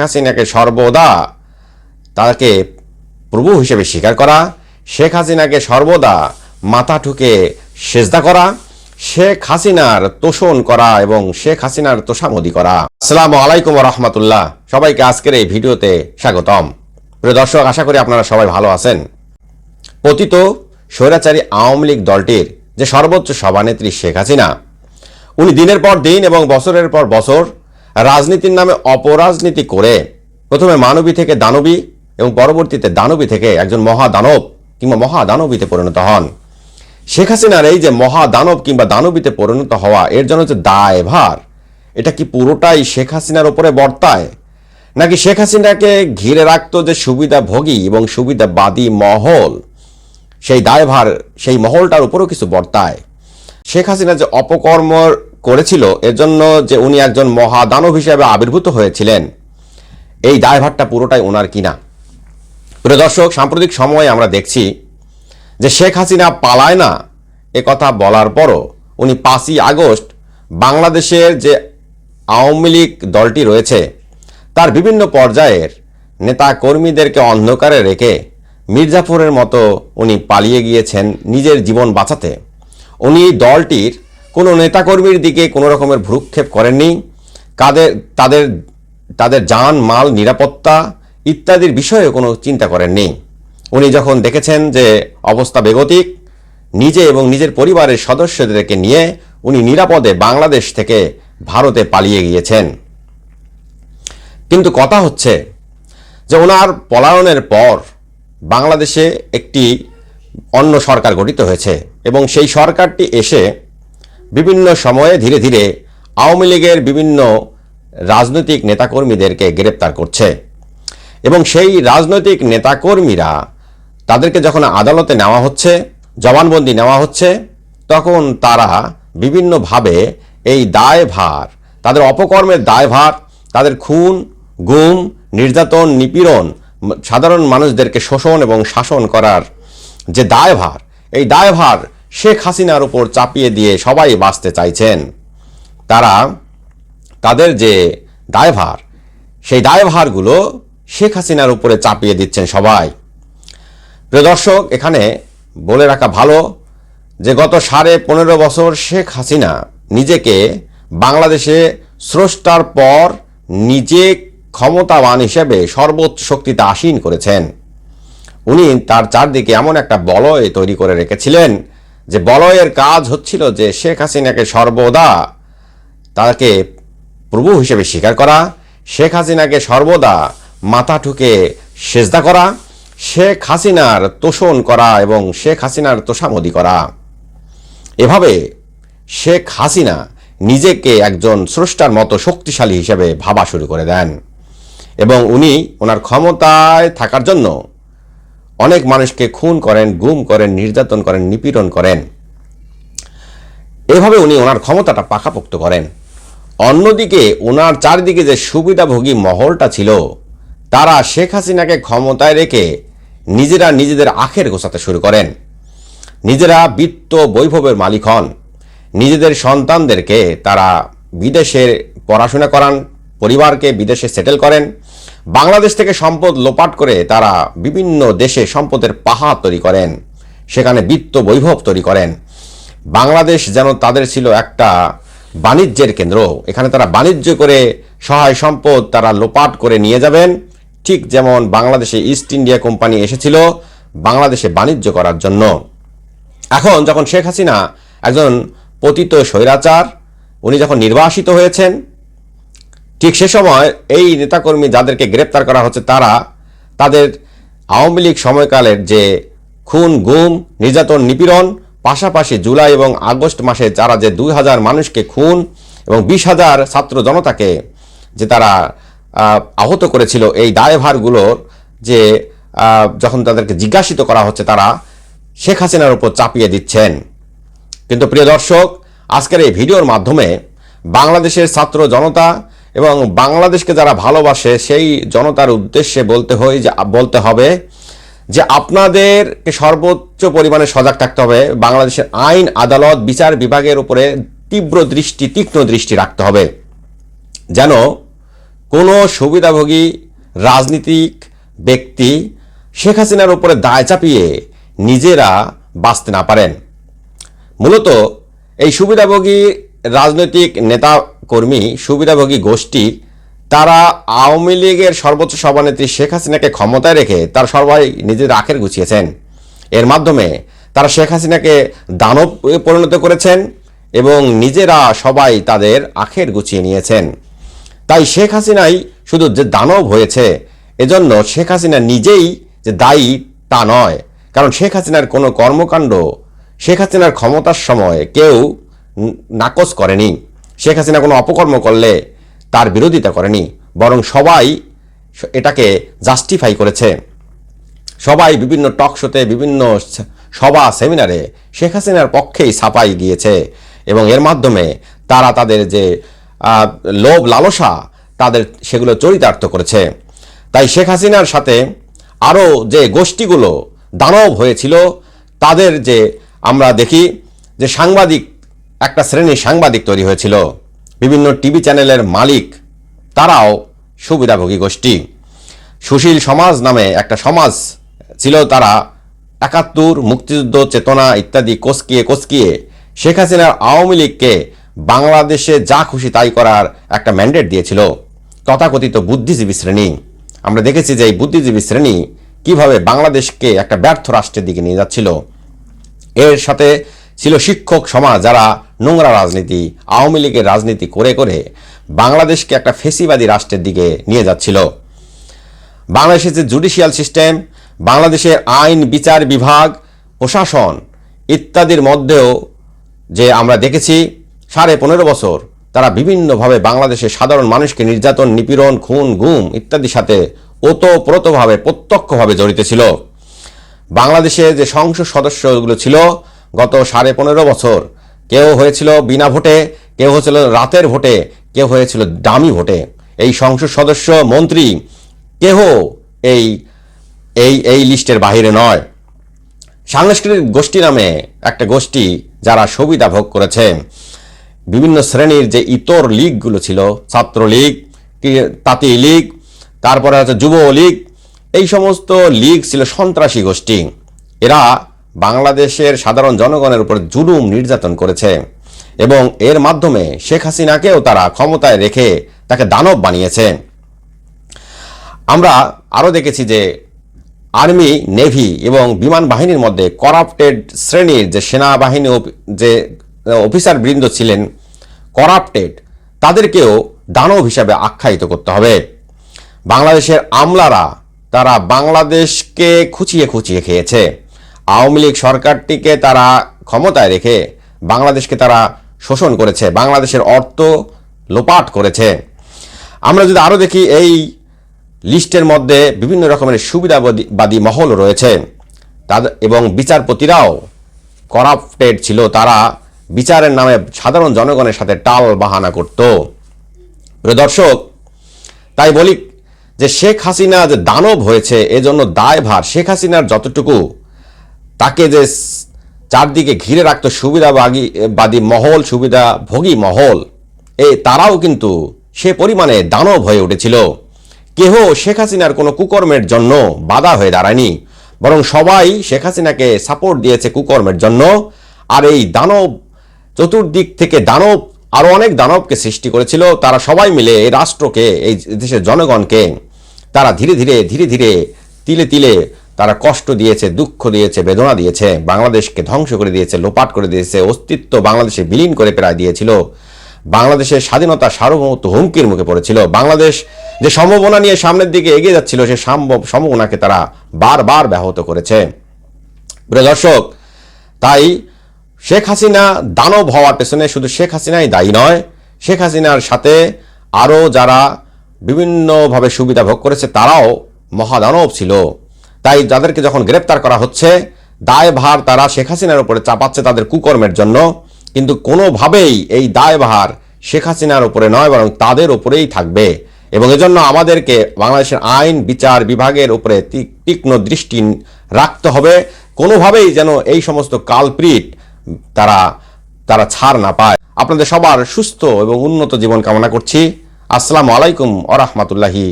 হাসিনাকে সর্বদা তাকে প্রভু হিসেবে স্বীকার করা, শেখ হাসিনাকে সর্বদা মাথা ঠুকে সেজদা করা, শেখ হাসিনার তোষণ করা এবং শেখ হাসিনার তোষামদি করা। আসসালামু আলাইকুম রহমতুল্লাহ সবাইকে আজকের এই ভিডিওতে স্বাগতম। প্রিয় দর্শক, আশা করি আপনারা সবাই ভালো আছেন। পতিত স্বৈরাচারী আওয়ামী লীগ দলটির যে সর্বোচ্চ সভানেত্রী শেখ হাসিনা, উনি দিনের পর দিন এবং বছরের পর বছর রাজনীতির নামে অপরাজনীতি করে প্রথমে মানবী থেকে দানবী এবং পরবর্তীতে দানবী থেকে একজন মহাদানব কিংবা মহাদানবীতে পরিণত হন। শেখ হাসিনার এই যে মহাদানব কিংবা দানবীতে পরিণত হওয়া, এর জন্য যে দায়ভার। এটা কি পুরোটাই শেখ হাসিনার উপরে বর্তায়? নাকি শেখ হাসিনাকে ঘিরে রাখতো যে সুবিধাভোগী এবং সুবিধাবাদী মহল? সেই দায়ভার, সেই মহলটার উপরও কিছু বর্তায়। শেখ হাসিনা যে অপকর্ম করেছিল এর জন্য যে উনি একজন মহাদানব হিসেবে আবির্ভূত হয়েছিলেন, এই দায়ভারটা পুরোটাই ওনার কিনা। প্রিয় দর্শক, সাম্প্রতিক সময়ে আমরা দেখছি যে শেখ হাসিনা পালায় না, এ কথা বলার পরও উনি পাঁচই আগস্ট বাংলাদেশের যে আওয়ামী লীগ দলটি রয়েছে, তার বিভিন্ন পর্যায়ের নেতা কর্মীদেরকে অন্ধকারে রেখে মির্জাফরের মতো উনি পালিয়ে গিয়েছেন নিজের জীবন বাঁচাতে। উনি দলটির কোনো নেতাকর্মীর দিকে কোনো রকমের ভ্রুক্ষেপ করেননি। কাদের, তাদের তাদের যান, মাল, নিরাপত্তা ইত্যাদির বিষয়ে কোনো চিন্তা করেননি। উনি যখন দেখেছেন যে অবস্থা বেগতিক, নিজে এবং নিজের পরিবারের সদস্যদেরকে নিয়ে উনি নিরাপদে বাংলাদেশ থেকে ভারতে পালিয়ে গিয়েছেন। কিন্তু কথা হচ্ছে যে ওনার পলায়নের পর বাংলাদেশে একটি অন্য সরকার গঠিত হয়েছে এবং সেই সরকারটি এসে বিভিন্ন সময়ে ধীরে ধীরে আওয়ামী লীগের বিভিন্ন রাজনৈতিক নেতাকর্মীদেরকে গ্রেপ্তার করছে। এবং সেই রাজনৈতিক নেতাকর্মীরা তাদেরকে যখন আদালতে নেওয়া হচ্ছে, জবানবন্দি নেওয়া হচ্ছে, তখন তারা বিভিন্নভাবে এই দায়ভার, তাদের অপকর্মের দায়ভার, তাদের খুন, গুম, নির্যাতন, নিপীড়ন, সাধারণ মানুষদেরকে শোষণ এবং শাসন করার যে দায়ভার, এই দায়ভার শেখ হাসিনার উপর চাপিয়ে দিয়ে সবাই বাঁচতে চাইছেন। তারা, তাদের যে দায়ভার, সেই দায়ভারগুলো শেখ হাসিনার উপরে চাপিয়ে দিচ্ছেন সবাই। প্রিয় দর্শক, এখানে বলে রাখা ভালো যে গত সাড়ে পনেরো বছর শেখ হাসিনা নিজেকে বাংলাদেশে স্রষ্টার পর নিজে ক্ষমতাবান হিসেবে সর্বোচ্চ শক্তিতে আসীন করেছেন। উনি তার চারদিকে এমন একটা বলয় তৈরি করে রেখেছিলেন যে বলয়ের কাজ হচ্ছিল যে শেখ হাসিনাকে সর্বদা তাকে প্রভু হিসেবে স্বীকার করা, শেখ হাসিনাকে সর্বদা মাথা ঠুকে সেজদা করা, শেখ হাসিনার তোষণ করা এবং শেখ হাসিনার তোষামদি করা। এভাবে শেখ হাসিনা নিজেকে একজন স্রষ্টার মতো শক্তিশালী হিসেবে ভাবা শুরু করে দেন এবং উনি ওনার ক্ষমতায় থাকার জন্য অনেক মানুষকে খুন করেন, গুম করেন, নির্যাতন করেন, নিপীড়ন করেন। এভাবে উনি ওনার ক্ষমতাটা পাকাপোক্ত করেন। অন্যদিকে ওনার চারিদিকে যে সুবিধাভোগী মহলটা ছিল, তারা শেখ হাসিনাকে ক্ষমতায় রেখে নিজেরা নিজেদের আখের গোছাতে শুরু করেন। নিজেরা বিত্ত বৈভবের মালিক হন। নিজেদের সন্তানদেরকে তারা বিদেশের পড়াশোনা করান, পরিবারকে বিদেশে সেটেল করেন। বাংলাদেশ থেকে সম্পদ লোপাট করে তারা বিভিন্ন দেশে সম্পদের পাহাড় তৈরি করেন, সেখানে বিত্ত বৈভব তৈরি করেন। বাংলাদেশ যেন তাদের ছিল একটা বাণিজ্যের কেন্দ্র। এখানে তারা বাণিজ্য করে সহায় সম্পদ তারা লোপাট করে নিয়ে যাবেন। ঠিক যেমন বাংলাদেশে ইস্ট ইন্ডিয়া কোম্পানি এসেছিল বাংলাদেশে বাণিজ্য করার জন্য। এখন যখন শেখ হাসিনা একজন পতিত স্বৈরাচার, উনি যখন নির্বাসিত হয়েছেন ঠিক সে সময় এই নেতাকর্মী যাদেরকে গ্রেপ্তার করা হচ্ছে, তারা তাদের আওয়ামী লীগ সময়কালের যে খুন, গুম, নির্যাতন, নিপীড়ন, পাশাপাশি জুলাই এবং আগস্ট মাসে যারা যে দুই হাজার মানুষকে খুন এবং বিশ হাজার ছাত্র জনতাকে যে তারা আহত করেছিল, এই দায়ভারগুলোর যে যখন তাদেরকে জিজ্ঞাসিত করা হচ্ছে, তারা শেখ হাসিনার উপর চাপিয়ে দিচ্ছেন। কিন্তু প্রিয় দর্শক, আজকের এই ভিডিওর মাধ্যমে বাংলাদেশের ছাত্র জনতা এবং বাংলাদেশকে যারা ভালোবাসে, সেই জনতার উদ্দেশ্যে বলতে হয় যে, বলতে হবে যে, আপনাদেরকে সর্বোচ্চ পরিমাণে সজাগ থাকতে হবে। বাংলাদেশের আইন, আদালত, বিচার বিভাগের উপরে তীব্র দৃষ্টি, তীক্ষ্ণ দৃষ্টি রাখতে হবে। যেন কোনো সুবিধাভোগী, রাজনীতিক ব্যক্তি শেখ হাসিনার উপরে দায় চাপিয়ে নিজেরা বাঁচতে না পারেন। মূলত এই সুবিধাভোগী রাজনৈতিক নেতা কর্মী সুবিধাভোগী গোষ্ঠী, তারা আওয়ামী লীগের সর্বোচ্চ সভানেত্রী শেখ হাসিনাকে ক্ষমতায় রেখে তার সবাই নিজের আখের গুছিয়েছেন। এর মাধ্যমে তারা শেখ হাসিনাকে দানব পরিণত করেছেন এবং নিজেরা সবাই তাদের আখের গুছিয়ে নিয়েছেন। তাই শেখ হাসিনাই শুধু যে দানব হয়েছে, এজন্য শেখ হাসিনা নিজেই যে দায়ী তা নয়। কারণ শেখ হাসিনার কোনো কর্মকাণ্ড, শেখ হাসিনার ক্ষমতার সময় কেউ নাকচ করেনি। শেখ হাসিনা কোনো অপকর্ম করলে তার বিরোধিতা করেনি, বরং সবাই এটাকে জাস্টিফাই করেছে। সবাই বিভিন্ন টক শোতে বিভিন্ন সভা সেমিনারে শেখ হাসিনার পক্ষেই ছাপাই গিয়েছে এবং এর মাধ্যমে তারা তাদের যে লোভ, লালসা তাদের সেগুলো চরিতার্থ করেছে। তাই শেখ হাসিনার সাথে আরও যে গোষ্ঠীগুলো দানব হয়েছিল, তাদের যে আমরা দেখি যে সাংবাদিক একটা শ্রেণির সাংবাদিক তৈরি হয়েছিল। বিভিন্ন টিভি চ্যানেলের মালিক, তারাও সুবিধাভোগী গোষ্ঠী। সুশীল সমাজ নামে একটা সমাজ ছিল তারা। একাত্তর, মুক্তিযুদ্ধ, চেতনা ইত্যাদি কোসকিয়ে কোসকিয়ে শেখ হাসিনার আওয়ামী লীগকে বাংলাদেশে যা খুশি তাই করার একটা ম্যান্ডেট দিয়েছিল। তথাকথিত বুদ্ধিজীবী শ্রেণি। আমরা দেখেছি যে এই বুদ্ধিজীবী শ্রেণি কীভাবে বাংলাদেশকে একটা ব্যর্থ রাষ্ট্রের দিকে নিয়ে যাচ্ছিল। এর সাথে ছিল শিক্ষক সমাজ যারা নোংরা রাজনীতি, আওয়ামী লীগের রাজনীতি করে করে বাংলাদেশকে একটা ফেসিবাদী রাষ্ট্রের দিকে নিয়ে যাচ্ছিল। বাংলাদেশের যে জুডিশিয়াল সিস্টেম বাংলাদেশের আইন, বিচার বিভাগ, প্রশাসন ইত্যাদির মধ্যেও যে আমরা দেখেছি, সাড়ে পনেরো বছর তারা বিভিন্নভাবে বাংলাদেশের সাধারণ মানুষকে নির্যাতন, নিপীড়ন, খুন, গুম ইত্যাদির সাথে ওতপ্রোতভাবে, প্রত্যক্ষভাবে জড়িত ছিল। বাংলাদেশে যে সংসদ সদস্যগুলো ছিল, গত সাড়ে পনেরো বছর কেউ হয়েছিল বিনা ভোটে, কেউ হয়েছিল রাতের ভোটে, কেউ হয়েছিল দামি ভোটে। এই সংসদ সদস্য, মন্ত্রী, কেহ এই এই এই লিস্টের বাইরে নয়। সাংস্কৃতিক গোষ্ঠী নামে একটা গোষ্ঠী যারা সুবিধা ভোগ করেছে। বিভিন্ন শ্রেণির যে ইতর লীগগুলো ছিল, ছাত্রলীগ তাঁতি লীগ, তারপরে হচ্ছে যুব লীগ, এই সমস্ত লীগ ছিল সন্ত্রাসী গোষ্ঠী। এরা বাংলাদেশের সাধারণ জনগণের উপর জুলুম নির্যাতন করেছে এবং এর মাধ্যমে শেখ হাসিনাকেও তারা ক্ষমতায় রেখে তাকে দানব বানিয়েছে। আমরা আরও দেখেছি যে আর্মি, নেভি এবং বিমান বাহিনীর মধ্যে করাপ্টেড শ্রেণির যে সেনাবাহিনী যে অফিসার বৃন্দ ছিলেন, করাপ্টেড, তাদেরকেও দানব হিসাবে আখ্যায়িত করতে হবে। বাংলাদেশের আমলারা তারা বাংলাদেশকে খুঁচিয়ে খুঁচিয়ে খেয়েছে। আওয়ামী লীগ সরকারটিকে তারা ক্ষমতায় রেখে বাংলাদেশকে তারা শোষণ করেছে, বাংলাদেশের অর্থ লোপাট করেছে। আমরা যদি আরও দেখি, এই লিস্টের মধ্যে বিভিন্ন রকমের সুবিধাবাদী মহল রয়েছে। তাদের এবং বিচারপতিরাও করাপ্টেড ছিল। তারা বিচারের নামে সাধারণ জনগণের সাথে টাল বাহানা করত। প্রিয় দর্শক, তাই বলি যে শেখ হাসিনা যে দানব হয়েছে, এজন্য দায়ভার শেখ হাসিনার যতটুকু তাকে যে চারদিকে ঘিরে রাখতো সুবিধাবাদী বাদী মহল, সুবিধাভোগী মহল, এ, তারাও কিন্তু সে পরিমাণে দানব হয়ে উঠেছিল। কেহ শেখ হাসিনার কোনো কুকর্মের জন্য বাধা হয়ে দাঁড়ায়নি, বরং সবাই শেখ হাসিনাকে সাপোর্ট দিয়েছে কুকর্মের জন্য। আর এই দানব চতুর্দিক থেকে দানব আরও অনেক দানবকে সৃষ্টি করেছিল। তারা সবাই মিলে এই রাষ্ট্রকে, এই দেশের জনগণকে, তারা ধীরে ধীরে ধীরে ধীরে তিলে তিলে তারা কষ্ট দিয়েছে, দুঃখ দিয়েছে, বেদনা দিয়েছে, বাংলাদেশকে ধ্বংস করে দিয়েছে, লোপাট করে দিয়েছে, অস্তিত্ব বাংলাদেশে বিলীন করে প্রায় দিয়েছিল। বাংলাদেশের স্বাধীনতা সার্বভৌমত্ব হুমকির মুখে পড়েছিল। বাংলাদেশ যে সম্ভাবনা নিয়ে সামনের দিকে এগিয়ে যাচ্ছিল, সে সম্ভব, সম্ভাবনাকে তারা বারবার ব্যাহত করেছে। প্রিয় দর্শক, তাই শেখ হাসিনা দানব হওয়ার পেছনে শুধু শেখ হাসিনাই দায়ী নয়, শেখ হাসিনার সাথে আরও যারা বিভিন্নভাবে সুবিধা ভোগ করেছে, তারাও মহাদানব ছিল। তাই যাদেরকে যখন গ্রেপ্তার করা হচ্ছে, দায়ভার তারা শেখ হাসিনার উপরে চাপাচ্ছে তাদের কুকর্মের জন্য। কিন্তু কোনোভাবেই এই দায়ভার শেখ হাসিনার উপরে নয়, বরং তাদের উপরেই থাকবে। এবং এজন্য আমাদেরকে বাংলাদেশের আইন, বিচার বিভাগের উপরে তীক্ষ্ণ দৃষ্টি রাখতে হবে। কোনোভাবেই যেন এই সমস্ত কালপ্রিট তারা তারা ছাড় না পায়। আপনাদের সবার সুস্থ এবং উন্নত জীবন কামনা করছি। আসসালামু আলাইকুম আ রহমতুল্লাহি